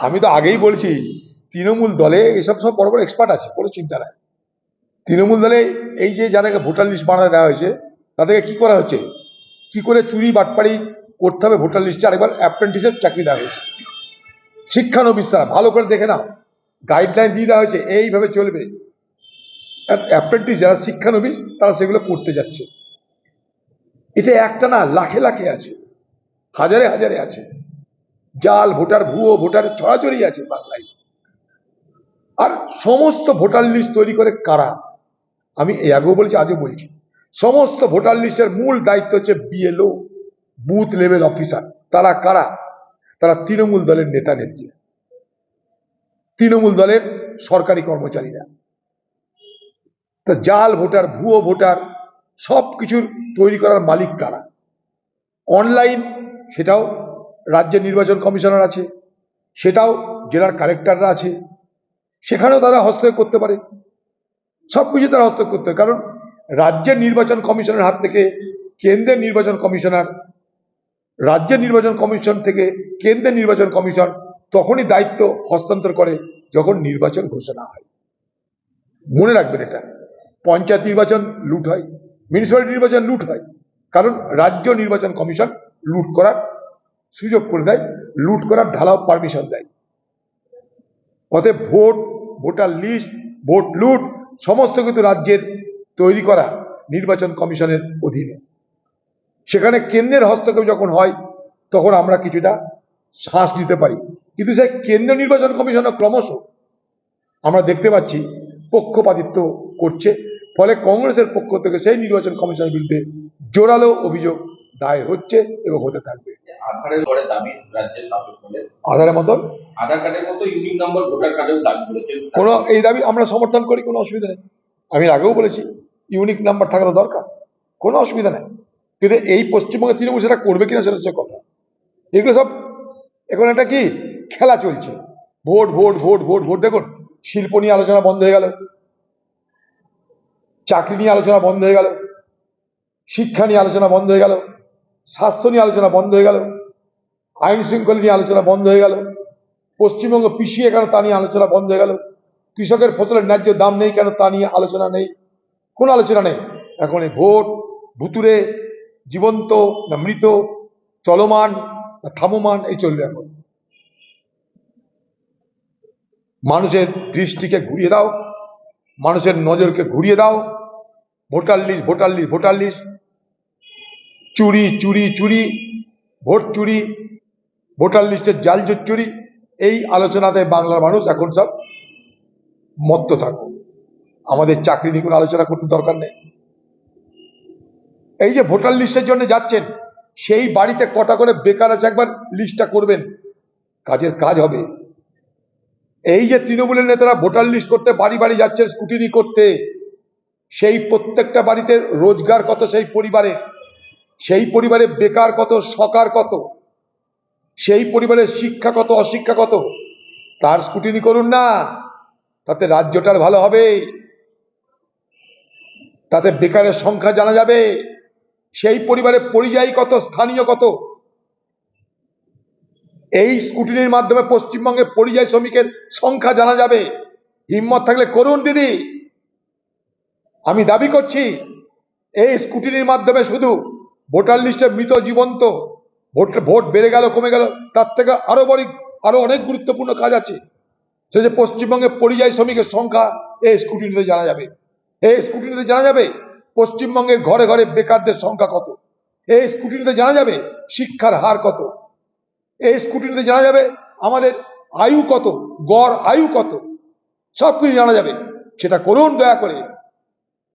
আমি তো আগেই বলছি, তৃণমূল দলে এসব সব বড় বড় এক্সপার্ট আছে, কোনো চিন্তা নাই। তৃণমূল দলে এই যে যাদেরকে ভোটার লিস্ট বানাতে দেওয়া হয়েছে, তাদেরকে কি করা হচ্ছে? কি করে চুরি বাটপাড়ি করতে হবে ভোটার লিস্টে আরেকবার অ্যাপ্রেন্টিসের চাকরি দেওয়া হয়েছে। শিক্ষানবিশ তারা, ভালো করে দেখে নাও। গাইডলাইন দিয়ে দেওয়া হয়েছে, এইভাবে চলবে। অ্যাপ্রেন্টিস যারা শিক্ষানবিশ তারা সেগুলো করতে যাচ্ছে। এটা একটা না, লাখে লাখে আছে। হাজারে হাজারে আছে। জাল, ভোটার ভুয়ো ভোটার ছড়াছড়ি আছে বাংলায়। আর সমস্ত ভোটার লিস্ট তৈরি করে কারা? আমি এর আগেও বলছি, আজও বলছি। সমস্ত ভোটার লিস্টের মূল দায়িত্ব হচ্ছে বিএলও বুথ লেভেল অফিসার তারা কারা? তারা তৃণমূল দলের নেতা, নেত্রী। তৃণমূল দলের সরকারি কর্মচারীরা। তা জাল, ভোটার, ভুয়ো, ভোটার সব কিছুর তৈরি করার মালিক কারা? অনলাইন সেটাও রাজ্যের নির্বাচন কমিশনার আছে, সেটাও জেলার কালেক্টররা আছে, সেখানেও তারা হস্তক্ষেপ করতে পারে। সব কিছু তারা হস্তক্ষেপ করতে পারে। কারণ রাজ্যের নির্বাচন কমিশনের হাত থেকে কেন্দ্রের নির্বাচন কমিশনার, রাজ্যের নির্বাচন কমিশন থেকে কেন্দ্রের নির্বাচন কমিশন তখনই দায়িত্ব হস্তান্তর করে যখন নির্বাচন ঘোষণা হয়। মনে রাখবেন এটা। পঞ্চায়েত নির্বাচন লুট হয়, মিউনিসিপ্যালিটি নির্বাচন লুট হয়, কারণ রাজ্য নির্বাচন কমিশন লুট করার সুযোগ করে দেয়, লুট করার ঢালাও পারমিশন দেয়। অতএব ভোট, ভোটার লিস্ট ভোট লুট, সমস্ত কিছু রাজ্যের তৈরি করা নির্বাচন কমিশনের অধীনে। সেখানে কেন্দ্রের হস্তক্ষেপ যখন হয়, তখন আমরা কিছুটা শ্বাস নিতে পারি। কিন্তু সেই কেন্দ্র নির্বাচন কমিশনও ক্রমশ আমরা দেখতে পাচ্ছি পক্ষপাতিত্ব করছে। ফলে কংগ্রেসের পক্ষ থেকে সেই নির্বাচন কমিশনের বিরুদ্ধে জোরালো অভিযোগ দায়ের হচ্ছে এবং হতে থাকবে। আধারের পরে দাবি রাজ্যের শাসক দলের আধারের মতন আধার কার্ডের মতো ইউনিক নম্বর ভোটার কার্ডেও দাবি করেছে কোনো এই দাবি আমরা সমর্থন করি কোনো অসুবিধা নেই। আমি আগেও বলেছি ইউনিক নাম্বার থাকা দরকার। কোনো অসুবিধা নেই। কিন্তু এই পশ্চিমবঙ্গে তৃণমূল সেটা করবে কিনা সেটা হচ্ছে কথা। এগুলো সব এখন একটা কি? খেলা চলছে। Vote vote vote vote vote. দেখুন শিল্প নিয়ে আলোচনা বন্ধ হয়ে গেল। চাকরি নিয়ে আলোচনা বন্ধ হয়ে গেল। শিক্ষা নিয়ে আলোচনা বন্ধ হয়ে গেল। স্বাস্থ্য নিয়ে আলোচনা বন্ধ হয়ে গেল। আইন শৃঙ্খলা নিয়ে আলোচনা বন্ধ হয়ে গেল। পশ্চিমবঙ্গ পিছিয়ে কেন তা নিয়ে আলোচনা বন্ধ হয়ে গেল? কৃষকের ফসলের ন্যায্য দাম নেই কেন তা নিয়ে আলোচনা নেই? কোনো আলোচনা নেই? এখন এই ভোট ভুতুরে জীবন্ত না মৃত, চলমান না থামমান, এই চলবে এখন। মানুষের দৃষ্টিকে ঘুরিয়ে দাও, মানুষের নজরকে ঘুরিয়ে দাও। Voter list voter list voter list. চুরি চুরি চুরি, ভোট চুরি ভোটার লিস্টের জাল চুরি এই আলোচনাতে বাংলার মানুষ এখন সব মত্ত থাকুক। আমাদের চাকরি নিয়ে কোনো আলোচনা করতে দরকার নেই। এই যে ভোটার লিস্টের জন্য যাচ্ছেন, সেই বাড়িতে কটা করে বেকার আছে একবার লিস্টটা করবেন। কাজের কাজ হবে। এই যে তৃণমূলের নেতারা ভোটার লিস্ট করতে বাড়ি বাড়ি যাচ্ছেন স্কুটিনি করতে, সেই প্রত্যেকটা বাড়িতে রোজগার কত সেই পরিবারে সেই পরিবারে বেকার কত, সকার কত? সেই পরিবারের শিক্ষা কত অশিক্ষা কত তার স্কুটিনি করুন না, তাতে রাজ্যটার ভালো হবে, তাতে বেকারের সংখ্যা জানা যাবে, সেই পরিবারে পরিযায়ী কত স্থানীয় কত এই স্কুটিনির মাধ্যমে পশ্চিমবঙ্গে পরিযায়ী শ্রমিকের সংখ্যা জানা যাবে, হিম্মত থাকলে করুন দিদি। আমি দাবি করছি, এই স্কুটিনির মাধ্যমে শুধু ভোটার লিস্টে মৃত, জীবন্ত ভোট ভোট বেড়ে গেল, কমে গেল, তার থেকে আরও বড়, আরও অনেক গুরুত্বপূর্ণ কাজ আছে। সে যে পশ্চিমবঙ্গে পরিযায়ী শ্রমিকের সংখ্যা এই স্কুটিনিতে জানা যাবে। এই স্কুটিনিতে জানা যাবে পশ্চিমবঙ্গের ঘরে ঘরে বেকারদের সংখ্যা কত। এই স্কুটিনিতে জানা যাবে শিক্ষার হার কত। এই স্কুটিনিতে জানা যাবে আমাদের আয়ু কত, গড় আয়ু কত। সব কিছু জানা যাবে। সেটা করুন দয়া করে।